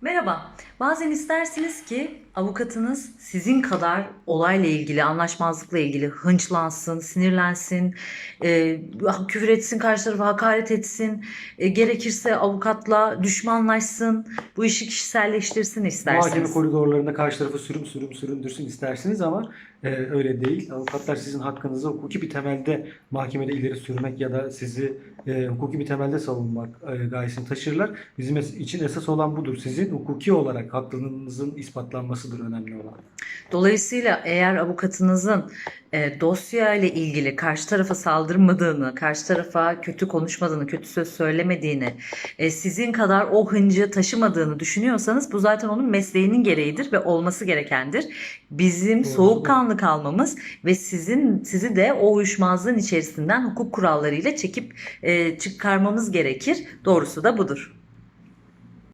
Merhaba. Bazen istersiniz ki avukatınız sizin kadar olayla ilgili, anlaşmazlıkla ilgili hınçlansın, sinirlensin, e, küfür etsin, karşı tarafa hakaret etsin, e, gerekirse avukatla düşmanlaşsın, bu işi kişiselleştirsin Mahkeme isterseniz. koridorlarında karşı tarafı sürüm sürüm süründürsün istersiniz ama e, öyle değil. Avukatlar sizin hakkınızı hukuki bir temelde mahkemede ileri sürmek ya da sizi e, hukuki bir temelde savunmak e, gayesini taşırlar. Bizim için esas olan budur. Sizin hukuki olarak haklılığınızın ispatlanmasıdır önemli olan. Dolayısıyla eğer avukatınızın e, dosya ile ilgili karşı tarafa saldırmadığını, karşı tarafa kötü konuşmadığını, kötü söz söylemediğini, e, sizin kadar o hıncı taşımadığını düşünüyorsanız bu zaten onun mesleğinin gereğidir ve olması gerekendir. Bizim Doğrusu soğukkanlı kalmamız ve sizin sizi de o uyuşmazlığın içerisinden hukuk kurallarıyla çekip e, çıkarmamız gerekir. Doğrusu da budur.